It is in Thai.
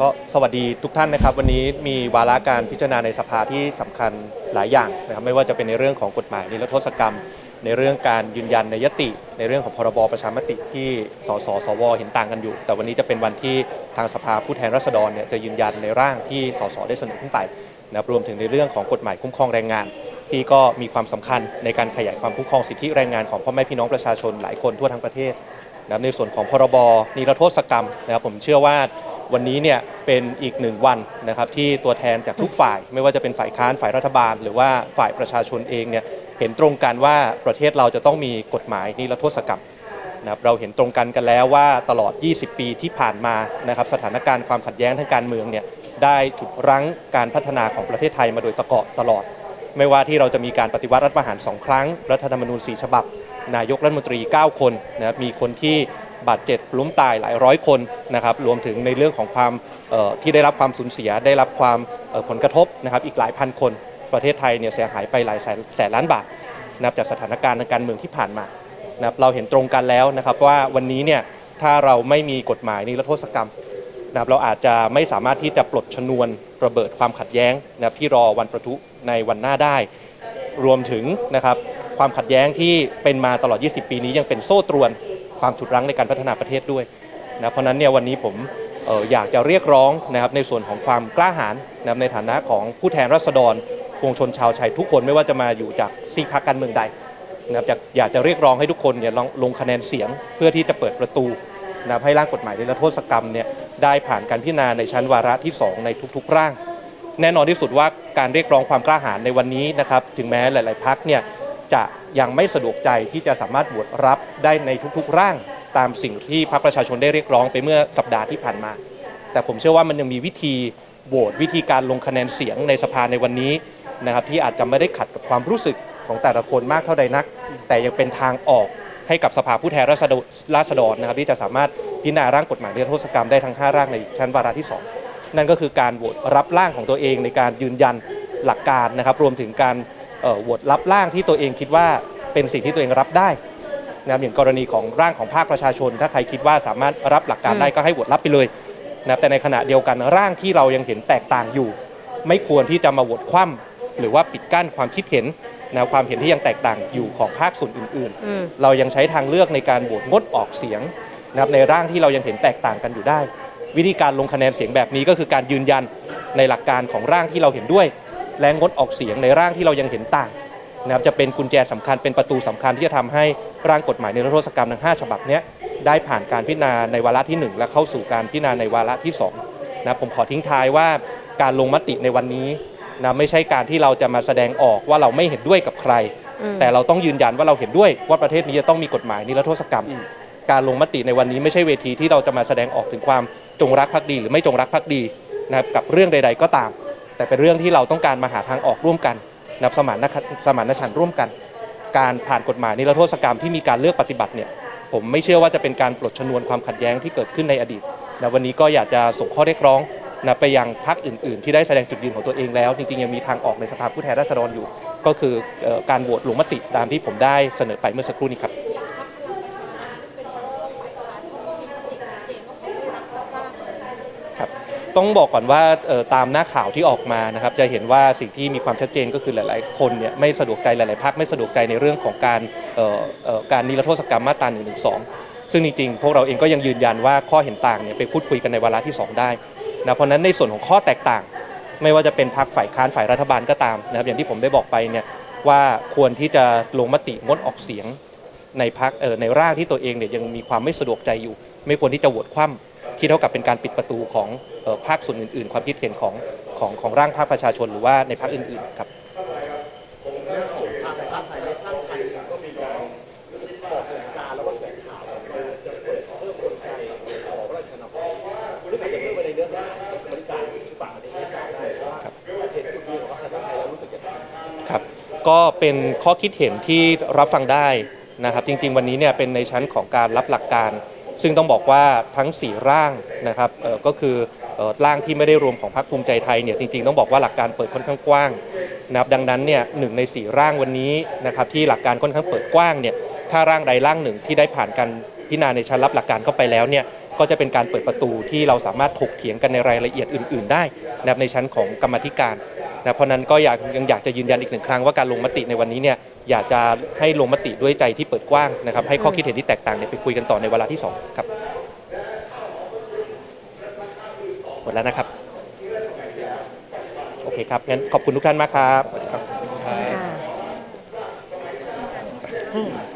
ก็สวัสดีทุกท่านนะครับ วันนี้มีวาระการพิจารณาในสภาที่สำคัญหลายอย่างนะครับไม่ว่าจะเป็นในเรื่องของกฎหมายนิรโทษกรรม ในเรื่องการยืนยันในยติ ในเรื่องของพรบประชามติที่สสสวเห็นต่างกันอยู่ แต่วันนี้จะเป็นวันที่ทางสภาผู้แทนราษฎรเนี่ยจะยืนยันในร่างที่สสได้เสนอขึ้นไปนะครับรวมถึงในเรื่องของกฎหมายคุ้มครองแรงงานที่ก็มีความสำคัญในการขยายความคุ้มครองสิทธิแรงงานของพ่อแม่พี่น้องประชาชนหลายคนทั่วทั้งประเทศนะครับในส่วนของพรบนิรโทษกรรมนะครับผมเชื่อว่า วันนี้เนี่ยเป็นอีกหนึ่งวันนะครับที่ตัวแทนจากทุกฝ่าย ไม่ว่าจะเป็นฝ่ายค้านฝ่ายรัฐบาล หรือว่าฝ่ายประชาชนเองเนี่ยเห็นตรงกันว่าประเทศเราจะต้องมีกฎหมายนิรโทษกรรมนะครับเราเห็นตรงกันกันแล้วว่าตลอด 20 ปีที่ผ่านมานะครับสถานการณ์ความขัดแย้งทางการเมืองเนี่ยได้จุดรั้งการพัฒนาของประเทศไทยมาโดยตะเกาะตลอด ไม่ว่าที่เราจะมีการปฏิวัติรัฐประหารสองครั้ง รัฐธรรมนูญ4ฉบับ นายกรัฐมนตรี 9 คนนะครับมีคนที่ บาดเจ็บล้มตายหลายร้อยคนนะครับรวมถึงในเรื่องของความที่ได้รับความสูญเสีย ได้รับความผลกระทบนะครับอีกหลายพันคนประเทศไทยเนี่ยเสียหายไปหลายแสนล้านบาทนะครับจากสถานการณ์ทางการเมืองที่ผ่านมานะครับเราเห็นตรงกันแล้วนะครับว่าวันนี้เนี่ยถ้าเราไม่มีกฎหมายนิรโทษกรรมนะครับเราอาจจะไม่สามารถที่จะปลดชนวนระเบิดความขัดแย้งนะที่รอวันประทุในวันหน้าได้ รวมถึงนะครับความขัดแย้งที่เป็นมาตลอด 20 ปีนี้ยังเป็นโซ่ตรวน ความฉุดรั้งในการพัฒนาประเทศด้วยนะเพราะนั้นเนี่ยวันนี้ผมอออยากจะเรียกร้องนะครับในส่วนของความกล้าหาญนะครับในฐานะของผู้แทนราษฎรปวงชนชาวไทยทุกคนไม่ว่าจะมาอยู่จากซีกพรรคการเมืองใดนะครับอยากจะเรียกร้องให้ทุกคนเนี่ยลองลงคะแนนเสียงเพื่อที่จะเปิดประตูนะครับให้ร่างกฎหมายนิรโทษกรรมเนี่ยได้ผ่านการพิจารณาในชั้นวาระที่ 2 ในทุก ๆ ร่าง แน่นอนที่สุดว่าการเรียกร้องความกล้าหาญในวันนี้นะครับถึงแม้หลาย ๆพักเนี่ย จะยังไม่สะดวกใจที่จะสามารถโหวตรับได้ในทุกๆร่างตามสิ่งที่พรรคประชาชนได้เรียกร้องไปเมื่อสัปดาห์ที่ผ่านมา แต่ผมเชื่อว่ามันยังมีวิธีโหวตวิธีการลงคะแนนเสียงในสภาในวันนี้นะครับที่อาจจะไม่ได้ขัดกับความรู้สึกของแต่ละคนมากเท่าใดนัก แต่ยังเป็นทางออกให้กับสภาผู้แทนราษฎรนะครับที่จะสามารถพิจารณาร่างกฎหมายนิรโทษกรรมได้ทั้ง 5 ร่างในชั้นวาระที่ 2 นั่นก็คือการโหวตรับร่างของตัวเองในการยืนยันหลักการนะครับรวมถึงการ โหวตรับร่างที่ตัวเองคิดว่าเป็นสิ่งที่ตัวเองรับได้นะครับอย่างกรณีของร่างของภาคประชาชน ถ้าใครคิดว่าสามารถรับหลักการได้ก็ให้โหวตรับไปเลยนะครับแต่ในขณะเดียวกันร่างที่เรายังเห็นแตกต่างอยู่ ไม่ควรที่จะมาโหวตคว่ำหรือว่าปิดกั้นความคิดเห็นนะความเห็นที่ยังแตกต่างอยู่ของภาคส่วนอื่นอืมๆเรายังใช้ทางเลือกในการโหวตงดออกเสียงนะครับในร่างที่เรายังเห็นแตกต่างกันอยู่ได้ วิธีการลงคะแนนเสียงแบบนี้ก็คือการยืนยันในหลักการของร่างที่เราเห็นด้วย และงดออกเสียงในร่างที่เรายังเห็นต่างนะครับจะเป็นกุญแจสำคัญเป็นประตูสำคัญที่จะทำให้ร่างกฎหมายในรัฐโทษกรรมทั้ง 5 ฉบับเนี้ยได้ผ่านการพิจารณาในวาระที่ 1 และเข้าสู่การพิจารณาในวาระที่2นะผมขอทิ้งท้ายว่าการลงมติในวันนี้นะไม่ใช่การที่เราจะมาแสดงออกว่าเราไม่เห็นด้วยกับใครอืมแต่เราต้องยืนยันว่าเราเห็นด้วยว่าประเทศนี้จะต้องมีกฎหมายนิรโทษกรรม การลงมติในวันนี้ไม่ใช่เวทีที่เราจะมาแสดงออกถึงความจงรักภักดี หรือไม่จงรักภักดีนะครับกับเรื่องใด ๆ ก็ตาม แต่เป็นเรื่องที่เราต้องการมาหาทางออกร่วมกันนับสมานนสมานฉันร่วมกัน การผ่านกฎหมายนิรโทษกรรมที่มีการเลือกปฏิบัติเนี่ยผมไม่เชื่อว่าจะเป็นการปลดชนวนความขัดแย้งที่เกิดขึ้นในอดีตนะวันนี้ก็อยากจะส่งข้อเรียกร้องนะไปยังพรรคอื่น ๆ ที่ได้แสดงจุดยืนของตัวเองแล้ว จริง ๆ ยังมีทางออกในสภาผู้แทนราษฎรอยู่ ก็คือเอ่อการโหวตลงมติตามที่ผมได้เสนอไปเมื่อสักครู่นี้ครับ ครับ ต้องบอกก่อนว่าตามหน้าข่าวที่ออกมานะครับจะเห็นว่าสิ่งที่มีความชัดเจนก็คือหลาย ๆ คนเนี่ยไม่สะดวกใจหลาย ๆพักไม่สะดวกใจในเรื่องของการการนิรโทษกรรมมาตรา1นึซึ่งจริง ๆ พวกเราเองก็ยังยืนยันว่าข้อเห็นต่างเนี่ยไปพูดคุยกันในวาระที่ 2 ได้นะเพราะนั้นในส่วนของข้อแตกต่าง ไม่ว่าจะเป็นพักฝ่ายค้านฝ่ายรัฐบาลก็ตามนะครับอย่างที่ผมได้บอกไปเนี่ยว่าควรที่จะลงมติงดออกเสียง ในพักเอ่อในร่างที่ตัวเองเนี่ยยังมีความไม่สะดวกใจอยู่ ไม่ควรที่จะโหวตคว่ำที่เท่ากับเป็นการปิดประตูของเอ่อภาคส่วนอื่น ๆ ความคิดเห็นของของของร่างภาคประชาชนหรือว่าในพักอื่น ๆ ครับครับก็เป็นข้อคิดเห็นที่รับฟังได้ นะครับจริง ๆ วันนี้เนี่ยเป็นในชั้นของการรับหลักการ ซึ่งต้องบอกว่าทั้ง 4 ร่างนะครับก็คือร่างที่ไม่ได้รวมของพรรคภูมิใจไทยเนี่ยจริงๆต้องบอกว่าหลักการเปิดค่อนข้างกว้างนะครับดังนั้นเนี่ยหนึ่งใน 4 ร่างวันนี้นะครับที่หลักการค่อนข้างเปิดกว้างเนี่ยถ้าร่างใดร่างหนึ่งที่ได้ผ่านการพิจารณาในชั้นรับหลักการเข้าไปแล้วเนี่ยก็จะเป็นการเปิดประตูที่เราสามารถถกเถียงกันในรายละเอียดอื่น ๆ ได้นะครับในชั้นของกรรมธิการ นะเพราะนั้นก็อยากยังอยากจะยืนยันอีกหนึ่งครั้งว่าการลงมติในวันนี้เนี่ยอยากจะให้ลงมติด้วยใจที่เปิดกว้างนะครับให้ข้อคิดเห็นที่แตกต่างเนี่ยไปคุยกันต่อในเวลาที่สองครับหมดแล้วนะครับโอเคครับงั้นขอบคุณทุกท่านมากครับสวัสดีครับ